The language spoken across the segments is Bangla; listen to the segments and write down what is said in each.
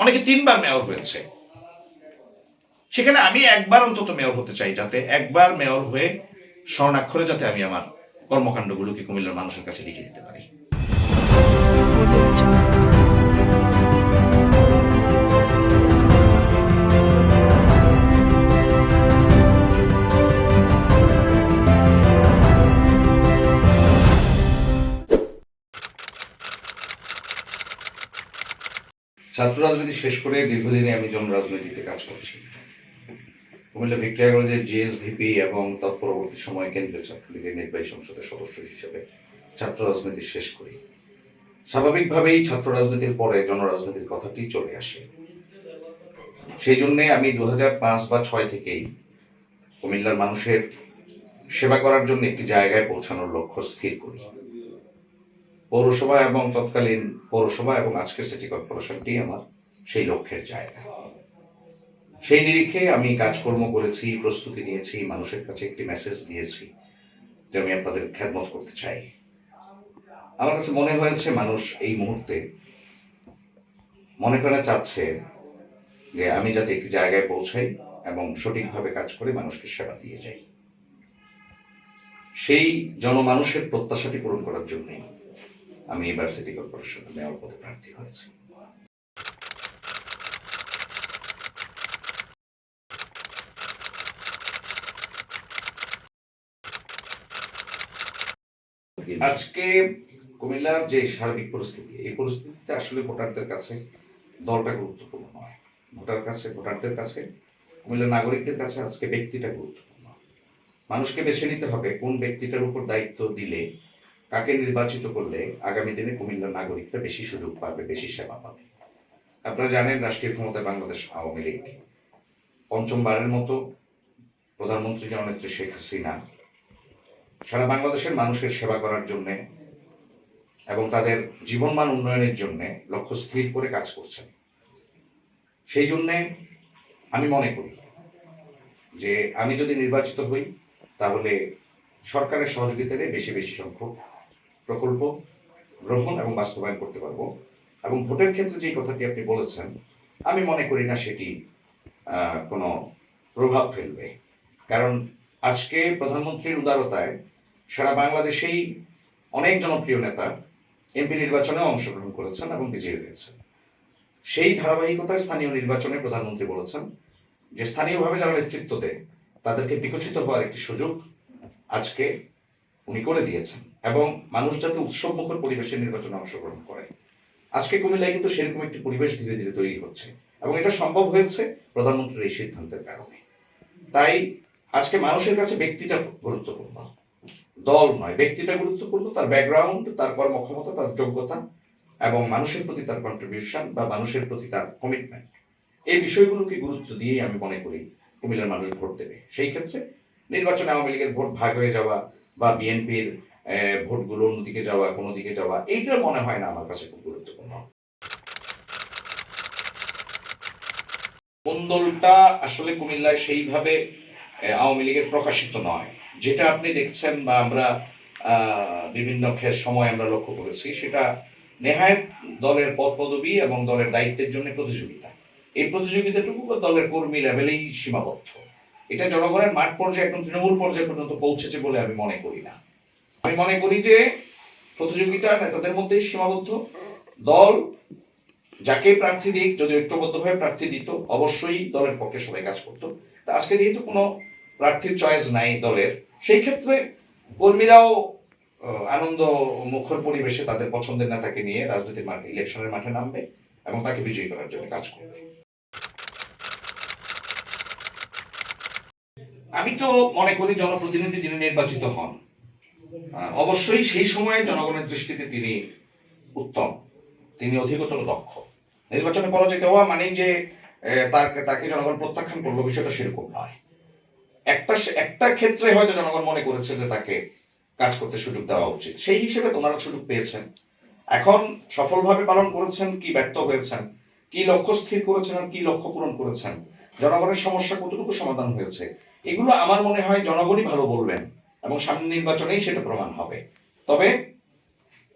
অনেকে তিনবার মেয়র হয়েছে। সেখানে আমি একবার অন্তত মেয়র হতে চাই যাতে একবার মেয়র হয়ে স্বর্ণাক্ষরে যাতে আমি আমার কর্মকাণ্ডগুলোকে কুমিল্লার মানুষের কাছে লিখে দিতে পারি। ছাত্র রাজনীতি শেষ করে দীর্ঘদিনে আমি জন রাজনীতিতে কাজ করছি। কুমিল্লা ভিক্টোরিয়া কলেজের জিএসভিপি এবং তৎপরবর্তী সময়ে কেন্দ্রীয় ছাত্রলীগের নির্বাহী সংসদের সদস্য হিসেবে ছাত্র রাজনীতি শেষ করি। স্বাভাবিকভাবেই ছাত্র রাজনীতির পরে জনরাজনীতির কথাটি চলে আসে। সেই জন্যে আমি দু পাঁচ বা ছয় থেকেই কুমিল্লার মানুষের সেবা করার জন্য একটি জায়গায় পৌঁছানোর লক্ষ্য স্থির করি। পৌরসভা এবং তৎকালীন পৌরসভা এবং আজকের সিটি কর্পোরেশনটি আমার সেই লক্ষ্যের জায়গা। সেই নিরিখে আমি কাজকর্ম করেছি, প্রস্তুতি নিয়েছি, মানুষের কাছে একটি মেসেজ দিয়েছি যে আমি আপনাদের খেদমত করতে চাই। আমার কাছে মনে হয়েছে মানুষ এই মুহূর্তে মনে প্রাণে চাচ্ছে যে আমি যাতে একটি জায়গায় পৌঁছাই এবং সঠিকভাবে কাজ করে মানুষকে সেবা দিয়ে যাই। সেই জনমানুষের প্রত্যাশাটি পূরণ করার জন্যই আমি এবার সিটি কর্পোরেশনের মেয়র পদে প্রার্থী হয়েছি। আজকে কুমিল্লার যে সার্বিক পরিস্থিতি, এই পরিস্থিতিতে আসলে ভোটারদের কাছে দলটা গুরুত্বপূর্ণ নয়। ভোটার কাছে, ভোটারদের কাছে কুমিল্লার নাগরিকদের কাছে আজকে ব্যক্তিটা গুরুত্বপূর্ণ। মানুষকে বেছে নিতে হবে কোন ব্যক্তিটার উপর দায়িত্ব দিলে কাকে নির্বাচিত করলে আগামী দিনে কুমিল্লার নাগরিকরা বেশি সুযোগ পাবে, বেশি সেবা পাবে? আপনারা জানেন রাষ্ট্রীয় ক্ষমতায় বাংলাদেশ আওয়ামী লীগ। পঞ্চমবারের মতো প্রধানমন্ত্রী জননেত্রী শেখ হাসিনা সারা বাংলাদেশের মানুষের সেবা করার জন্য এবং তাদের জীবনমান উন্নয়নের জন্য লক্ষ্য স্থির করে কাজ করছেন। সেই জন্যে আমি মনে করি যে আমি যদি নির্বাচিত হই, তাহলে সরকারের সহযোগিতায় বেশি বেশি সংখ্যক প্রকল্প গ্রহণ এবং বাস্তবায়ন করতে পারব। এবং ভোটের ক্ষেত্রে যে কথাটি আপনি বলেছেন, আমি মনে করি না সেটি কোনো প্রভাব ফেলবে। কারণ আজকে প্রধানমন্ত্রীর উদারতায় সারা বাংলাদেশেই অনেক জনপ্রিয় নেতা এমপি নির্বাচনেও অংশগ্রহণ করেছেন এবং বিজয়ী হয়েছেন। সেই ধারাবাহিকতায় স্থানীয় নির্বাচনে প্রধানমন্ত্রী বলেছেন যে স্থানীয়ভাবে যারা নেতৃত্ব দেয়, তাদেরকে বিকশিত হওয়ার একটি সুযোগ আজকে উনি করে দিয়েছেন। এবং মানুষ যাতে উৎসব মুখর পরিবেশে নির্বাচনে অংশগ্রহণ করে। আজকে কুমিল্লায় কিন্তু সেরকম একটি পরিবেশ ধীরে ধীরে তৈরি হচ্ছে এবং এটা সম্ভব হয়েছে প্রধানমন্ত্রীর এই সিদ্ধান্তের কারণে। তাই আজকে মানুষের কাছে ব্যক্তিটা গুরুত্বপূর্ণ। দল নয়, ব্যক্তিটা গুরুত্বপূর্ণ, তার ব্যাকগ্রাউন্ড তার কর্মক্ষমতা, তার যোগ্যতা এবং মানুষের প্রতি তার কন্ট্রিবিউশন বা মানুষের প্রতি তার কমিটমেন্ট এই বিষয়গুলোকে গুরুত্ব দিয়েই আমি মনে করি কুমিল্লার মানুষ ভোট দেবে। সেই ক্ষেত্রে নির্বাচনে আওয়ামী লীগের ভোট ভাগ হয়ে যাওয়া বা বিএনপির ভোটগুলো অন্যদিকে যাওয়া, কোনো দিকে যাওয়া, এইটা মনে হয় না আমার কাছে খুব গুরুত্বপূর্ণ। কোন দলটা আসলে কুমিল্লায় সেইভাবে আওয়ামী লীগের প্রকাশিত নয়। যেটা আপনি দেখছেন বা আমরা বিভিন্ন সময় আমরা লক্ষ্য করেছি, সেটা নেহায়ত দলের পদ পদবি এবং দলের দায়িত্বের জন্য প্রতিযোগিতা। এই প্রতিযোগিতাটুকু দলের কর্মী লেভেলেই সীমাবদ্ধ। এটা জনগণের মাঠ পর্যায়ে, একদম তৃণমূল পর্যায়ে পর্যন্ত পৌঁছেছে বলে আমি মনে করি না। আমি মনে করি যে প্রতিযোগিতা নেতাদের মধ্যেই সীমাবদ্ধ। দল যাকে প্রার্থী দিক, যদি ঐক্যবদ্ধভাবে প্রার্থী দিত, অবশ্যই দলের পক্ষে সবাই কাজ করতো। তা আজকে যেহেতু কোনো প্রার্থীর চয়েস নাই দলের, সেই ক্ষেত্রে কর্মীরাও আনন্দ মুখর পরিবেশে তাদের পছন্দের নেতাকে নিয়ে রাজনীতির মাঠে, ইলেকশনের মাঠে নামবে এবং তাকে বিজয়ী করার জন্য কাজ করবে। আমি তো মনে করি জনপ্রতিনিধি যিনি নির্বাচিত হন অবশ্যই সেই সময়ে জনগণের দৃষ্টিতে তিনি উত্তম। তিনি অধিকতর দক্ষ। নির্বাচনে পরাজিত হওয়া মানেই যে তার, তাকে জনগণ প্রত্যাখ্যান করল বিষয়টা সেরকম নয়। একটা একটা ক্ষেত্রে হয়তো জনগণ মনে করেছে যে তাকে কাজ করতে সুযোগ দেওয়া উচিত। সেই হিসেবে তোমরা সুযোগ পেয়েছেন। এখন সফলভাবে পালন করেছেন, কি ব্যর্থ হয়েছেন, কি লক্ষ্য স্থির করেছেন আর কি লক্ষ্য পূরণ করেছেন, জনগণের সমস্যা কতটুকু সমাধান হয়েছে, এগুলো আমার মনে হয় জনগণই ভালো বলবেন। এবং সামনে নির্বাচনেই সেটা প্রমাণ হবে। তবে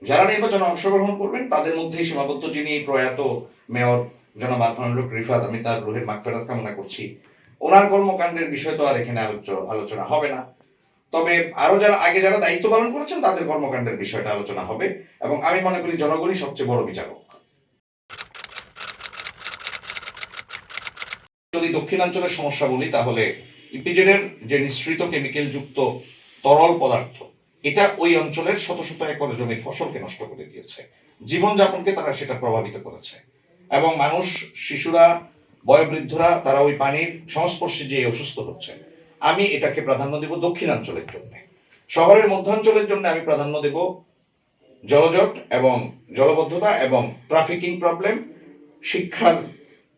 যারা নির্বাচনে অংশগ্রহণ করবেন, তাদের মধ্যেই সীমাবদ্ধ যিনি প্রয়াত মেয়র জনাব আরফানুল রিফাত, আমি তার রুহের মাগফিরাত কামনা করছি। ওনার কর্মকাণ্ডের বিষয় তো আর এখানে আলোচ- আলোচনা হবে না। তবে আরও যারা, আগে যারা দায়িত্ব পালন করেছেন, তাদের কর্মকাণ্ডের বিষয়টা আলোচনা হবে এবং আমি মনে করি জনগণই সবচেয়ে বড় বিচারক। যদি দক্ষিণাঞ্চলের সমস্যা বলি, তাহলে ইপিজেডের যে নিঃসৃত কেমিক্যাল যুক্ত তরল পদার্থ। এটা ওই অঞ্চলের শত শত একর জমির ফসলকে নষ্ট করে দিয়েছে। জীবনযাপনকে তারা সেটা প্রভাবিত করেছে। এবং মানুষ, শিশুরা, বয়োবৃদ্ধরা, তারা ওই পানির সংস্পর্শে যে অসুস্থ হচ্ছে। আমি এটাকে প্রাধান্য দেব দক্ষিণাঞ্চলের জন্য। শহরের মধ্যাঞ্চলের জন্য আমি প্রাধান্য দেব জলজট এবং জলবদ্ধতা এবং ট্রাফিকিং প্রবলেম শিক্ষার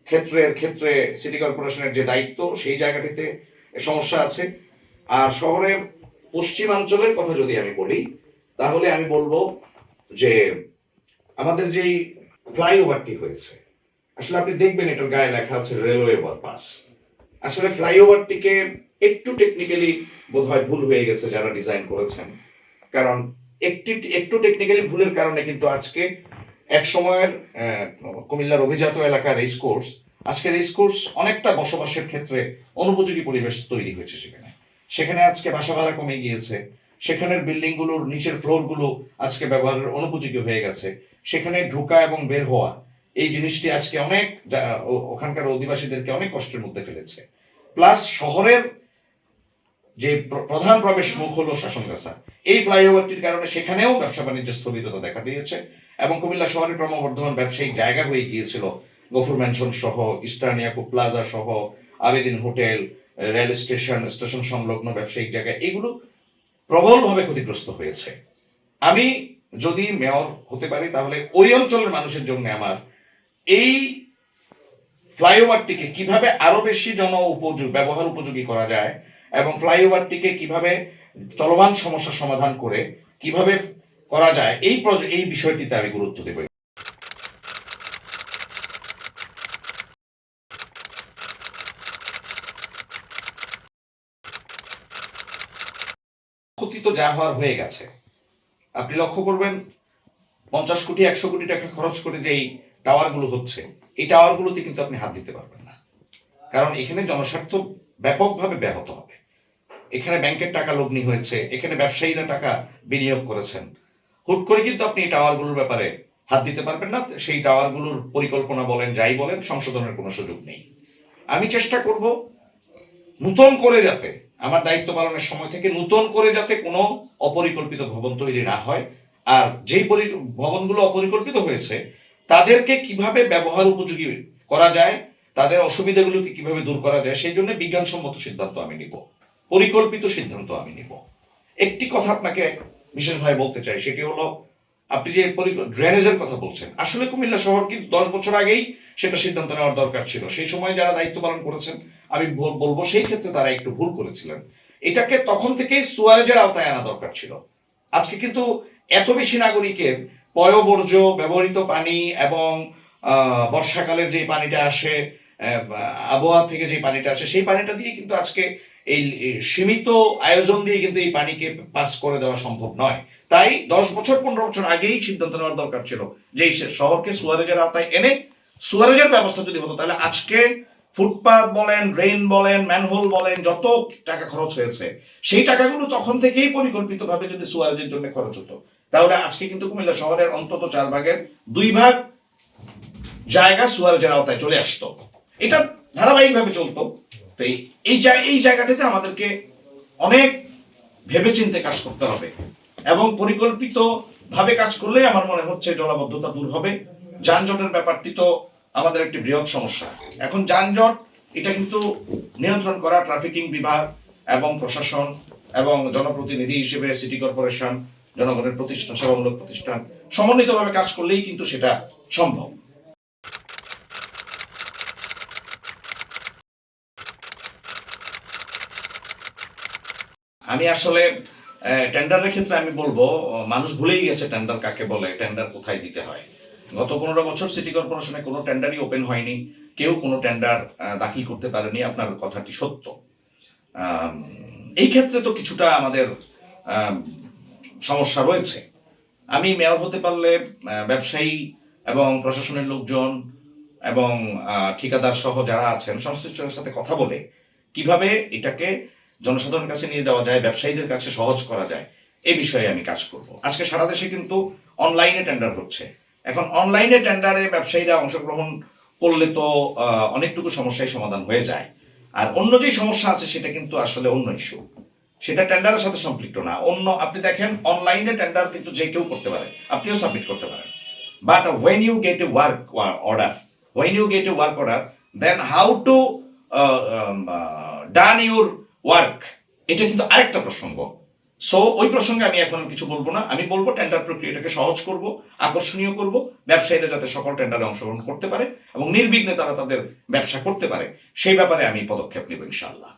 ক্ষেত্রের ক্ষেত্রে সিটি কর্পোরেশনের যে দায়িত্ব, সেই জায়গাটিতে সমস্যা আছে। আর শহরের পশ্চিমাঞ্চলের কথা যদি আমি বলি, তাহলে আমি বলব যে আমাদের যেই ফ্লাইওভারটি হয়েছে, আসলে আপনি দেখবেন এটার গায়ে লেখা আছে রেলওয়ে ওভারপাস আসলে ফ্লাইওভারটিকে একটু টেকনিক্যালি বোধহয় ভুল হয়ে গেছে যারা ডিজাইন করেছেন। কারণ একটি, একটু টেকনিক্যালি ভুলের কারণে কিন্তু আজকে এক সময়ের কুমিল্লার অভিজাত এলাকার রেস কোর্স আজকে রেস কোর্স অনেকটা বসবাসের ক্ষেত্রে অনুপযোগী পরিবেশ তৈরি হয়েছে সেখানে। সেখানে আজকে বাসা ভাড়া কমে গিয়েছে। সেখানের বিল্ডিংগুলোর নিচের ফ্লোরগুলো আজকে ব্যবহারের অনুপযোগী হয়ে গেছে। সেখানে ঢোকা এবং বের হওয়া, এই জিনিসটি আজকে অনেক ওখানকার অধিবাসীদেরকে অনেক কষ্টের মধ্যে ফেলেছে। প্লাস শহরের যে প্রধান প্রবেশ মুখ হলো শাসনগাছা। এই ফ্লাইওভারটির কারণে সেখানেও ব্যবসা বাণিজ্য স্থগিততা দেখা দিয়েছে এবং কুমিল্লা শহরের ক্রমবর্ধমান ব্যবসায়িক জায়গা হয়ে গিয়েছিল। গফুর ম্যানশন সহ ইস্টার্ন ইয়াকুব প্লাজা সহ, Abedin hotel rail station station সংলগ্ন ব্যবসায়িক জায়গা, এগুলো প্রবলভাবে ক্ষতিগ্রস্ত হয়েছে। আমি যদি মেয়র হতে পারি, তাহলে ওই অঞ্চলের মানুষের জন্য আমার এই ফ্লাইওভারটিকে কীভাবে আরও বেশি জন উপযোগী, ব্যবহার উপযোগী করা যায় এবং ফ্লাইওভারটিকে কীভাবে চলমান সমস্যার সমাধান করে কীভাবে করা যায়, এই এই বিষয়টিতে আমি গুরুত্ব দেব ক্ষতি তো যা হওয়ার হয়ে গেছে। আপনি লক্ষ্য করবেন, পঞ্চাশ কোটি, একশো কোটি টাকা খরচ করে যে এই টাওয়ারগুলো হচ্ছে, এই টাওয়ারগুলোতে কিন্তু আপনি হাত দিতে পারবেন না। কারণ এখানে জনস্বার্থ ব্যাপকভাবে ব্যাহত হবে। এখানে ব্যাংকের টাকা লগ্নি হয়েছে, এখানে ব্যবসায়ীরা টাকা বিনিয়োগ করেছেন। হুট করে কিন্তু আপনি এই টাওয়ারগুলোর ব্যাপারে হাত দিতে পারবেন না, সেই টাওয়ারগুলোর পরিকল্পনা বলেন, যাই বলেন, সংশোধনের কোনো সুযোগ নেই। আমি চেষ্টা করব নূতন করে যাতে আমার দায়িত্ব পালনের সময় থেকে নূতন করে যাতে কোনো অপরিকল্পিত ভবন তৈরি না হয়। আর যেই ভবনগুলো অপরিকল্পিত হয়েছে, তাদেরকে কীভাবে ব্যবহার উপযোগী করা যায়, তাদের অসুবিধাগুলোকে কীভাবে দূর করা যায়, সেই জন্য বিজ্ঞানসম্মত সিদ্ধান্ত আমি নিব। পরিকল্পিত সিদ্ধান্ত আমি নিব। একটি কথা আপনাকে বিশেষভাবে বলতে চাই, সেটি হলো, আপনি যে ড্রেনেজের কথা বলছেন, আসলে কুমিল্লা শহর কিন্তু দশ বছর আগেই সেটা সিদ্ধান্ত নেওয়ার দরকার ছিল। সেই সময় যারা দায়িত্ব পালন করেছেন আমি বলব সেই ক্ষেত্রে তারা একটু ভুল করেছিলেন। এটাকে তখন থেকেই সুয়ারেজের আওতায় আনা দরকার ছিল। আজকে কিন্তু এত বেশি নাগরিকের পয়বর্জ্য, ব্যবহৃত পানি এবং বর্ষাকালের যে পানিটা আসে আবহাওয়া থেকে যে পানিটা আসে, সেই পানিটা দিয়ে কিন্তু আজকে এই সীমিত আয়োজন দিয়ে কিন্তু এই পানিকে পাস করে দেওয়া সম্ভব নয়। তাই দশ বছর, পনেরো বছর আগেই সিদ্ধান্ত নেওয়ার দরকার ছিল যে শহরকে সুয়ারেজের আওতায় এনে সুয়ারেজের ব্যবস্থা যদি হতো, তাহলে আজকে ফুটপাথ বলেন, ড্রেন বলেন, ম্যানহোল বলেন, যত টাকা খরচ হয়েছে, সেই টাকাগুলো তখন থেকেই পরিকল্পিতভাবে যদি সুয়ারেজের জন্য খরচ হতো। তাহলে আজকে কিন্তু কুমিল্লা শহরের অন্তত চার ভাগের দুই ভাগ জায়গা সুয়ারেজের আওতায় চলে আসতো। এটা ধারাবাহিকভাবে চলতো। তো এই- এই জায়গাটাতে আমাদেরকে অনেক ভেবে ভেবেচিন্তে কাজ করতে হবে এবং পরিকল্পিত ভাবে কাজ করলে আমার মনে হচ্ছে জলাবদ্ধতা দূর হবে। যানজটের ব্যাপারটি তো আমাদের একটি বৃহৎ সমস্যা। এখন যানজট, এটা কিন্তু নিয়ন্ত্রণ করা ট্রাফিকিং বিভাগ এবং প্রশাসন এবং জনপ্রতিনিধি হিসেবে সিটি কর্পোরেশন, জনগণের প্রতিষ্ঠান সেবামূলক প্রতিষ্ঠান সমন্বিতভাবে কাজ করলেই কিন্তু সেটা সম্ভব। আমি আসলে টেন্ডারের ক্ষেত্রে আমি বলব, মানুষ ভুলেই গেছে টেন্ডার কাকে বলে টেন্ডার কোথায় দিতে হয়। গত পনেরো বছর সিটি কর্পোরেশনে কোনো টেন্ডারই ওপেন হয়নি। কেউ কোনো টেন্ডার দাখিল করতে পারেনি। আপনার কথাটি সত্য। এই ক্ষেত্রে তো কিছুটা আমাদের সমস্যা রয়েছে। আমি মেয়র হতে পারলে ব্যবসায়ী এবং প্রশাসনের লোকজন এবং ঠিকাদার সহ যারা আছেন, সংশ্লিষ্টদের সাথে কথা বলে কীভাবে এটাকে জনসাধারণের কাছে নিয়ে যাওয়া যায়, ব্যবসায়ীদের কাছে সহজ করা যায়, এ বিষয়ে আমি কাজ করব। আজকে সারা দেশে কিন্তু অনলাইনে টেন্ডার হচ্ছে। এখন অনলাইনে টেন্ডারে ব্যবসায়ীরা অংশগ্রহণ করলে তো অনেকটুকু সমস্যায় সমাধান হয়ে যায়। আর অন্য যে সমস্যা আছে সেটা কিন্তু আসলে অন্য ইস্যু সেটা টেন্ডারের সাথে সম্পৃক্ত না। অন্য, আপনি দেখেন, অনলাইনে টেন্ডার কিন্তু যে কেউ করতে পারে, আপনিও সাবমিট করতে পারেন। But when you get a work order when you get a work order then how to done your work এটা কিন্তু আরেকটা প্রসঙ্গ। সো ওই প্রসঙ্গে আমি এখন কিছু বলব না। আমি বলব টেন্ডার প্রক্রিয়াটাকে সহজ করব, আকর্ষণীয় করব ব্যবসায়ীরা যাতে সকল টেন্ডারে অংশগ্রহণ করতে পারে এবং নির্বিঘ্নে তারা তাদের ব্যবসা করতে পারে, সেই ব্যাপারে আমি পদক্ষেপ নেব ইনশাআল্লাহ।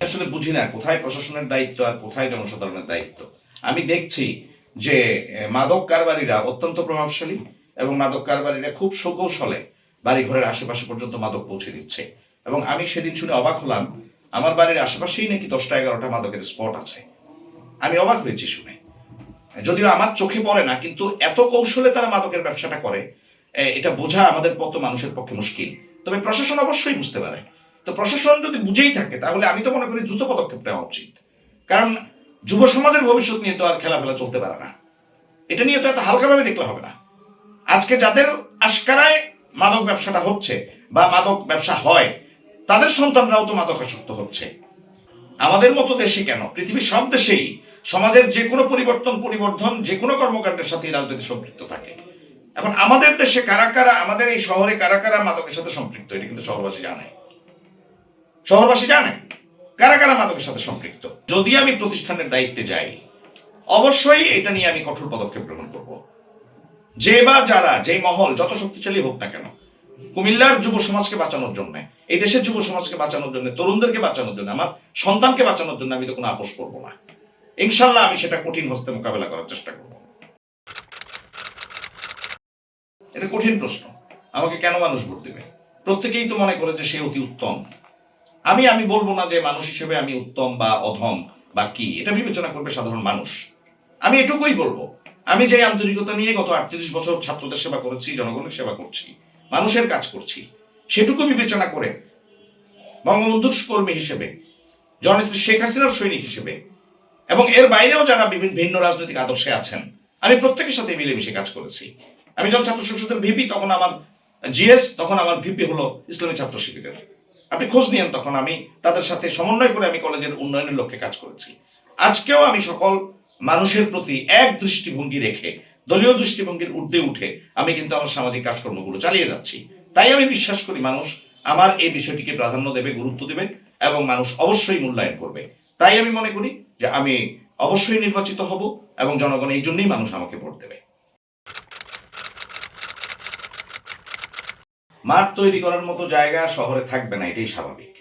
আসলে বুঝি না, কোথায় প্রশাসনের দায়িত্ব আর কোথায় জনসাধারণের দায়িত্ব? আমি দেখছি যে মাদক কারবারিরা অত্যন্ত প্রভাবশালী এবং মাদক কারবারিরা খুব সুকৌশলে বাড়ি ঘরের আশেপাশে পর্যন্ত মাদক পৌঁছে দিচ্ছে। এবং আমি সেদিন শুনে অবাক হলাম আমার বাড়ির আশেপাশেই নাকি দশটা এগারোটা মাদকের স্পট আছে। আমি অবাক হয়েছি শুনে। যদিও আমার চোখে পড়ে না, কিন্তু এত কৌশলে তারা মাদকের ব্যবসাটা করে এটা বোঝা আমাদের মতো মানুষের পক্ষে মুশকিল। তবে প্রশাসন অবশ্যই বুঝতে পারে। তো প্রশাসন যদি বুঝেই থাকে, তাহলে আমি তো মনে করি দ্রুত পদক্ষেপ নেওয়া উচিত। কারণ যুব সমাজের ভবিষ্যৎ নিয়ে তো আর খেলাফেলা চলতে পারে না। এটা নিয়ে তো এত হালকাভাবে দেখলে হবে না। আজকে যাদের আশকারায় মাদক ব্যবসাটা হচ্ছে বা মাদক ব্যবসা হয় তাদের সন্তানরাও তো মাদকাসক্ত হচ্ছে। আমাদের মতো দেশে কেন? পৃথিবীর সব দেশেই সমাজের যে কোনো পরিবর্তন, পরিবর্ধন যে কোনো কর্মকাণ্ডের সাথে রাজনীতি সম্পৃক্ত থাকে। এখন আমাদের দেশে কারা কারা, আমাদের এই শহরে কারা কারা মাদকের সাথে সম্পৃক্ত, এটা কিন্তু শহরবাসী জানে। শহরবাসী জানে কারা কারা মাদকের সাথে সম্পৃক্ত। যদি আমি প্রতিষ্ঠানের দায়িত্বে যাই, অবশ্যই এটা নিয়ে আমি কঠোর পদক্ষেপ গ্রহণ করব। যে বা যারা, যেই মহল, যত শক্তিশালী হোক না কেন, কুমিল্লার যুব সমাজকে বাঁচানোর জন্য এই দেশের যুব সমাজকে বাঁচানোর জন্য, তরুণদেরকে বাঁচানোর জন্য, আমার সন্তানকে বাঁচানোর জন্য আমি তো কোনো আপোষ করব না। ইনশাল্লাহ আমি সেটা কঠিন হস্তে মোকাবেলা করার চেষ্টা করব। এটা কঠিন প্রশ্ন। আমাকে কেন মানুষ ভোট দেবে? প্রত্যেকেই তো মনে করে যে সে অতি উত্তম। আমি আমি বলব না যে মানুষ হিসেবে আমি উত্তম বা অধম বা কি, এটা বিবেচনা করবে সাধারণ মানুষ। আমি এটুকুই বলব। আমি যে আন্তরিকতা নিয়ে গত আটত্রিশ বছর ছাত্রদের সেবা করেছি, জনগণের সেবা করছি, মানুষের কাজ করছি সেটুকু বিবেচনা করে বঙ্গবন্ধুর কর্মী হিসেবে, জননেত্রী শেখ হাসিনার সৈনিক হিসেবে, এবং এর বাইরেও যারা বিভিন্ন ভিন্ন রাজনৈতিক আদর্শে আছেন, আমি প্রত্যেকের সাথে মিলেমিশে কাজ করেছি। আমি যখন ছাত্র সংসদের ভিপি, তখন আমার জিএস, তখন আমার ভিপি হলো ইসলামী ছাত্র শিবিরের। আপনি খোঁজ নিয়েন তখন আমি তাদের সাথে সমন্বয় করে আমি কলেজের উন্নয়নের লক্ষ্যে কাজ করেছি। আজকেও আমি সকল মানুষের প্রতি এক দৃষ্টিভঙ্গি রেখে, দলীয় দৃষ্টিভঙ্গির ঊর্ধ্বে উঠে আমি কিন্তু আমার সামাজিক কাজকর্মগুলো চালিয়ে যাচ্ছি। তাই আমি বিশ্বাস করি মানুষ আমার এই বিষয়টিকে প্রাধান্য দেবে, গুরুত্ব দেবে এবং মানুষ অবশ্যই মূল্যায়ন করবে। তাই আমি মনে করি যে আমি অবশ্যই নির্বাচিত হব এবং জনগণ এই জন্যই মানুষ আমাকে ভোট দেবে। মাঠ তৈরি করার মতো জায়গা শহরে থাকবে না, এটাই স্বাভাবিক।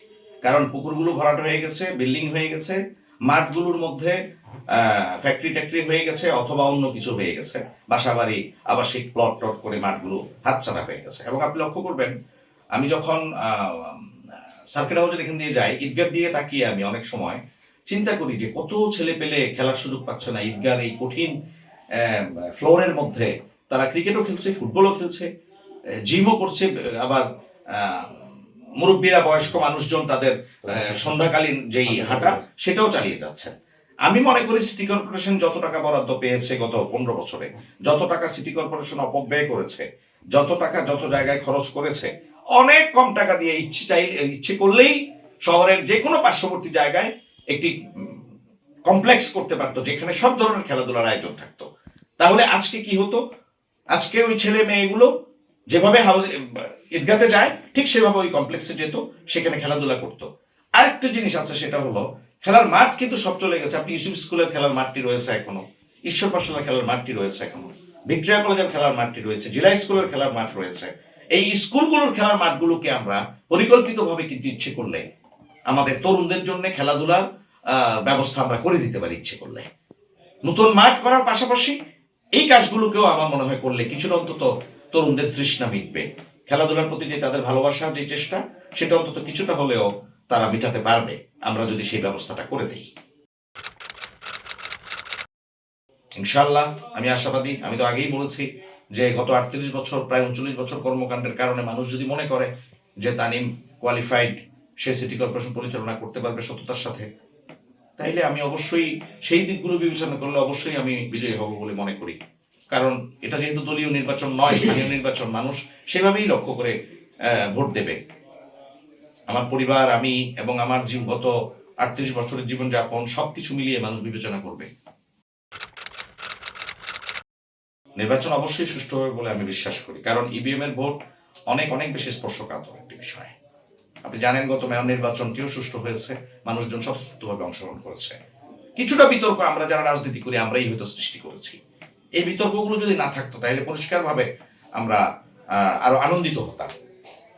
কারণ পুকুরগুলো ভরাট হয়ে গেছে, বিল্ডিং হয়ে গেছে, মাঠগুলোর মধ্যে ফ্যাক্টরি ট্যাক্টরি হয়ে গেছে অথবা অন্য কিছু হয়ে গেছে। বাসাবাড়ি, আবাসিক প্লট টট করে মাঠগুলো হাতছাড়া হয়ে গেছে। এবং আপনি লক্ষ্য করবেন, আমি যখন সার্কিট হাউসের এখান দিয়ে যাই ঈদগার দিয়ে তাকিয়ে আমি অনেক সময় চিন্তা করি যে কত ছেলে পেলে খেলার সুযোগ পাচ্ছে না। ঈদগার এই কঠিন ফ্লোরের মধ্যে তারা ক্রিকেটও খেলছে ফুটবলও খেলছে জিমও করছে, আবার মুরব্বীরা বয়স্ক মানুষজন তাদের সন্ধ্যাকালীন যেই হাঁটা, সেটাও চালিয়ে যাচ্ছে আমি মনে করি সিটি কর্পোরেশন যত টাকা বরাদ্দ পেয়েছে গত পনেরো বছরে, যত টাকা সিটি কর্পোরেশন অপব্যয় করেছে, যত টাকা যত জায়গায় খরচ করেছে, অনেক কম টাকা দিয়ে ইচ্ছে চাই, ইচ্ছে করলেই শহরের যে কোনো পার্শ্ববর্তী জায়গায় একটি কমপ্লেক্স করতে পারতো, যেখানে সব ধরনের খেলাধুলার আয়োজন থাকতো। তাহলে আজকে কি হতো? আজকে ওই ছেলে মেয়েগুলো যেভাবে হাউস ঈদগাতে যায়, ঠিক সেভাবে ওই কমপ্লেক্সে যেত, সেখানে খেলাধুলা করতো। আরেকটা জিনিস আছে, সেটা হলো খেলার মাঠ কিন্তু সব চলে গেছে। আপনি ইউসুফ স্কুলের খেলার মাঠটি রয়েছে এখনও। ঈশ্বর পাঠশালার খেলার মাঠটি রয়েছে এখনও। ভিক্টোরিয়া কলেজের খেলার মাঠটি রয়েছে। জেলা স্কুলের খেলার মাঠ রয়েছে। এই স্কুলগুলোর খেলার মাঠগুলোকে আমরা পরিকল্পিতভাবে কিন্তু ইচ্ছে করলে, আমাদের তরুণদের জন্য খেলাধুলার ব্যবস্থা আমরা করে দিতে পারি ইচ্ছে করলে। নতুন মাঠ করার পাশাপাশি এই কাজগুলোকেও আমার মনে হয় করলে কিছুটা অন্তত তরুণদের তৃষ্ণা মিটবে। খেলাধুলার প্রতি যে তাদের ভালোবাসা, যে চেষ্টা, সেটা অন্তত কিছুটা হলেও তারা মিটাতে পারবে। আমরা যদি সেই ব্যবস্থাটা করে দিই। ইনশাল্লাহ আমি আশাবাদী, আমি তো আগেই বলেছি যে গত আটত্রিশ বছর, প্রায় উনচল্লিশ বছর কর্মকাণ্ডের কারণে মানুষ যদি মনে করে যে তানিম কোয়ালিফাইড সে সিটি কর্পোরেশন পরিচালনা করতে পারবে সততার সাথে, তাইলে আমি অবশ্যই সেই দিকগুলো বিবেচনা করলে অবশ্যই আমি বিজয়ী হব বলে মনে করি। কারণ এটা যেহেতু দলীয় নির্বাচন নয়, স্থানীয় নির্বাচন, মানুষ সেভাবেই লক্ষ্য করে ভোট দেবে। আমার পরিবার, আমি এবং আমার গত আটত্রিশ বছরের জীবনযাপন, সবকিছু মিলিয়ে মানুষ বিবেচনা করবে। নির্বাচন অবশ্যই সুষ্ঠু হবে বলে আমি বিশ্বাস করি। কারণ ইভিএম এর ভোট অনেক অনেক বেশি স্পর্শকাতর একটি বিষয়। আপনি জানেন, গত মেয়র নির্বাচনটিও সুষ্ঠু হয়েছে। মানুষজন স্বতঃস্ফূর্তভাবে অংশগ্রহণ করেছে। কিছুটা বিতর্ক আমরা যারা রাজনীতি করি, আমরাই হয়তো সৃষ্টি করেছি। এই বিতর্কগুলো যদি না থাকতো, তাহলে পরিষ্কারভাবে আমরা আরও আনন্দিত হতাম।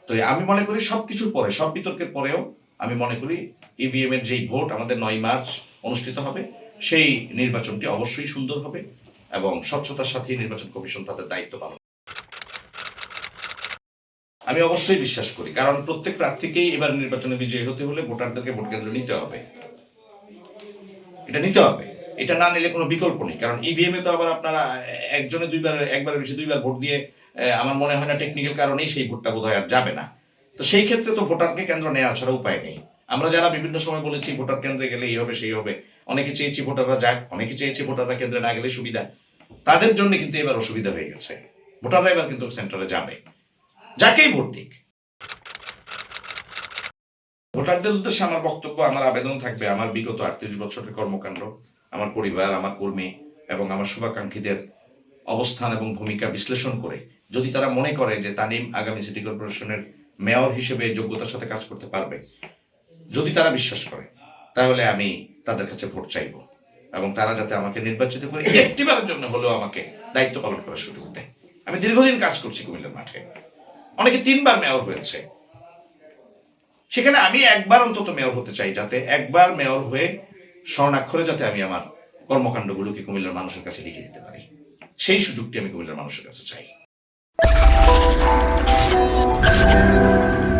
তো আমি মনে করি সবকিছুর পরে, সব বিতর্কের পরেও আমি মনে করি ইভিএম এর যেই ভোট আমাদের নয় মার্চ অনুষ্ঠিত হবে, সেই নির্বাচনটি অবশ্যই সুন্দর হবে এবং স্বচ্ছতার সাথে নির্বাচন কমিশন তাদের দায়িত্ব পালন আমি অবশ্যই বিশ্বাস করি, কারণ প্রত্যেক প্রার্থীকেই এবার নির্বাচনে বিজয়ী হতে হলে ভোটারদেরকে ভোট কেন্দ্র নিতে হবে। এটা নিতে হবে। এটা না নিলে কোনো বিকল্প নেই, কারণ ইভিএম এ তো আবার আপনারা একজনে দুইবার, একবারের বেশি দুইবার ভোট দিয়ে আমার মনে হয় না টেকনিক্যাল কারণেই সেই ভোটটা বোধ আর যাবে না। তো সেই ক্ষেত্রে তো ভোটারকে কেন্দ্র নেওয়া ছাড়া উপায় নেই। আমরা যারা বিভিন্ন সময় বলেছি ভোটার কেন্দ্রে গেলে এই হবে, সেই হবে, অনেকে চেয়েছি ভোটাররা যাক, অনেকে চেয়েছি ভোটাররা কেন্দ্রে না গেলে সুবিধা। তাদের জন্য কিন্তু এবার অসুবিধা হয়ে গেছে। ভোটাররা এবার কিন্তু সেন্টারে যাবে। যাকেই ভোট দিক। ভোটারদের উদ্দেশ্যে আমার বক্তব্য, আমার আবেদন থাকবে আমার বিগত আটত্রিশ বছরের কর্মকাণ্ড, আমার পরিবার, আমার কর্মী এবং আমার শুভাকাঙ্ক্ষীদের অবস্থান এবং ভূমিকা বিশ্লেষণ করে যদি তারা মনে করে যে তানিম আগামী সিটি কর্পোরেশনের মেয়র হিসেবে যোগ্যতার সাথে কাজ করতে পারবে, যদি তারা বিশ্বাস করে, তাহলে আমি তাদের কাছে ভোট চাইব এবং তারা যাতে আমাকে নির্বাচিত করে একটিবারের জন্য হলেও আমাকে দায়িত্ব পালন করার সুযোগ দেয়। আমি দীর্ঘদিন কাজ করছি কুমিল্লার মাঠে। অনেকে তিনবার মেয়র হয়েছে। সেখানে আমি একবার অন্তত মেয়র হতে চাই যাতে একবার মেয়র হয়ে স্বর্ণাক্ষরে যাতে আমি আমার কর্মকাণ্ডগুলোকে কুমিল্লার মানুষের কাছে লিখে দিতে পারি। সেই সুযোগটি আমি কুমিল্লার মানুষের কাছে চাই। あっ!